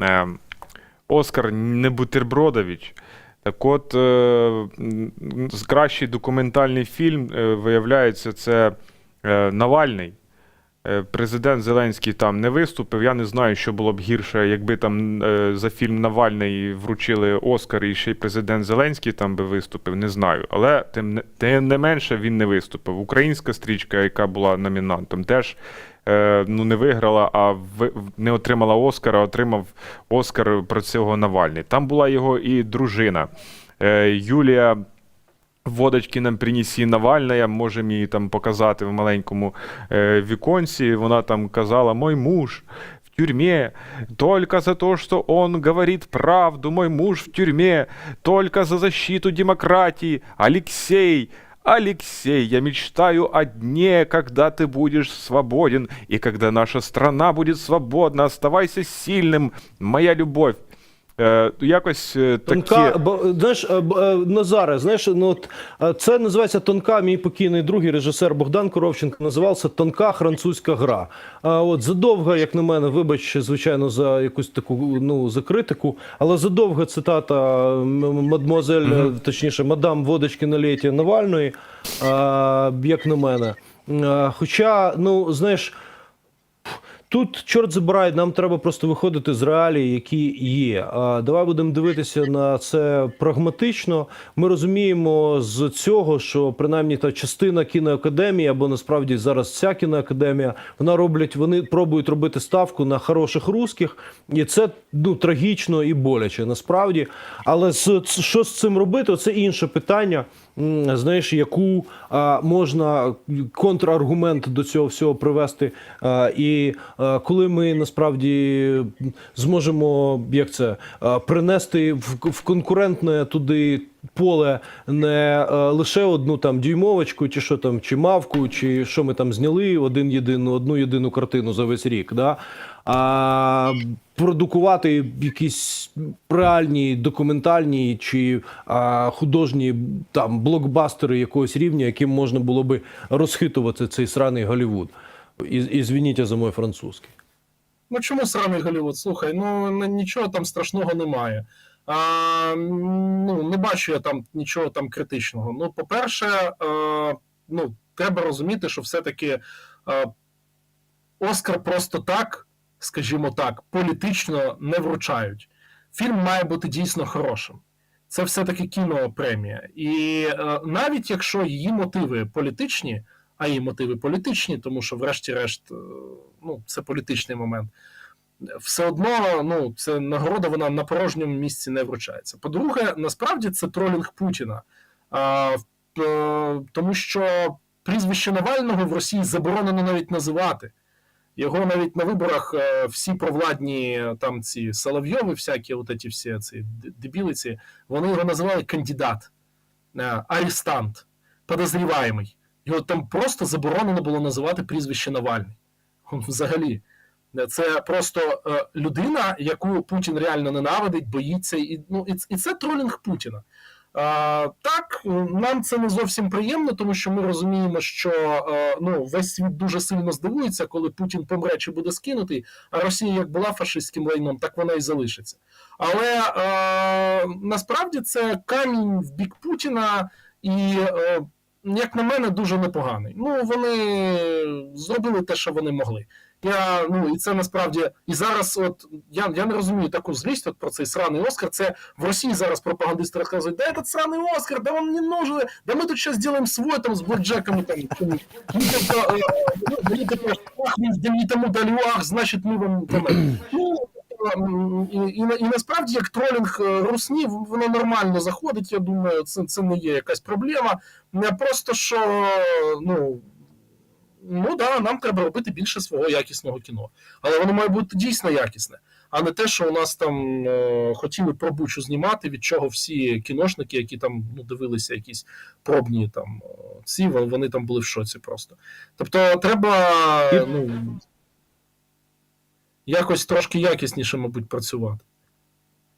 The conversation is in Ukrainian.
Е, Оскар Небутербродович. Так от, е, кращий документальний фільм, е, виявляється, це Навальний. Е, Президент Зеленський там не виступив. Я не знаю, що було б гірше, якби там е, за фільм Навальний вручили Оскар і ще й президент Зеленський там би виступив. Не знаю. Але тим не, тим не менше він не виступив. Українська стрічка, яка була номінантом, теж е, ну, не виграла, а не отримала Оскара, отримав Оскар про цього Навальний. Там була його і дружина Юлія. Водочки нам принесі Навальна, можемо її там показати в маленькому е, віконці. Вона там казала: Мой муж в тюрьме только за то, что он говорит правду. Мой муж в тюрьме только за защиту демократии. Алексей, Алексей, я мечтаю о дне, когда ты будешь свободен, и когда наша страна будет свободна. Оставайся сильным, моя любовь. Е, якось е, такі... Бо, знаєш, е, б- е, Назаре, знаєш, ну от е, це називається тонка. Мій покійний другий режисер Богдан Коровченко називався Тонка французька гра. А от задовга, як на мене, вибач, звичайно, за якусь таку ну за критику, але задовга цитата м- мадмуазель, е, точніше, мадам водочки на літі Навальної, а, як на мене. А, Хоча, ну знаєш. Тут, чорт забирай, нам треба просто виходити з реалій, які є. Давай будемо дивитися на це прагматично. Ми розуміємо з цього, що принаймні та частина кіноакадемії, або насправді зараз вся кіноакадемія, вона роблять, вони пробують робити ставку на хороших русських, і це ну трагічно і боляче насправді. Але з що з цим робити? Це інше питання. Знаєш, яку а, можна контраргумент до цього всього привести. А, і коли ми насправді зможемо як це принести в, конкурентне туди поле не лише одну там дюймовочку, чи що там, чи мавку, чи що ми там зняли один єдину, одну єдину картину за весь рік. Да? А продукувати якісь реальні документальні чи а, художні там блокбастери якогось рівня, яким можна було би розхитувати цей сраний Голлівуд. І звініть за мой французький. Ну чому сраний Голлівуд? Слухай, ну нічого там страшного немає. А, ну, не бачу я там нічого там критичного. Ну, по-перше, е, ну, треба розуміти, що все-таки е, Оскар просто так, скажімо так, політично не вручають. Фільм має бути дійсно хорошим. Це все-таки кінопремія. І е, навіть якщо її мотиви політичні, а її мотиви політичні, тому що, врешті-решт, е, ну, це політичний момент. Все одно, ну, це нагорода, вона на порожньому місці не вручається. По-друге, насправді це тролінг Путіна. А, е, тому що прізвище Навального в Росії заборонено навіть називати. Його навіть на виборах е, всі провладні там ці Соловйови, всякі, от ці всі ці дебілиці, вони його називали кандидат, арестант, подозріваємий. Його там просто заборонено було називати прізвище Навальний. Взагалі. Це просто е, людина, яку Путін реально ненавидить, боїться, і, ну, і, це тролінг Путіна. А, так, е, нам це не зовсім приємно, тому що ми розуміємо, що е, ну, весь світ дуже сильно здивується, коли Путін помре чи буде скинутий, а Росія як була фашистським лайном, так вона і залишиться. Але е, насправді це камінь в бік Путіна, і, як на мене, дуже непоганий. Ну, вони зробили те, що вони могли. Я, ну, і це насправді, і зараз, от я, я не розумію таку злість от про цей сраний Оскар. Це в Росії зараз пропагандисти розказують, да этот сраний Оскар, да он не нужен, да ми тут зараз зробимо свой там з там. Ну, тобто, е, ну, ах, ми мені тому дали ах, значить ми вам там. Ну, і, і, і насправді як тролінг е, русні, воно нормально заходить. Я думаю, це, це не є якась проблема. Не просто що ну. Ну да, нам треба робити більше свого якісного кіно. Але воно має бути дійсно якісне, а не те, що у нас там е, хотіли про Бучу знімати, від чого всі кіношники, які там ну, дивилися якісь пробні там е, ці, вони там були в шоці просто. Тобто, треба ну, якось трошки якісніше, мабуть, працювати.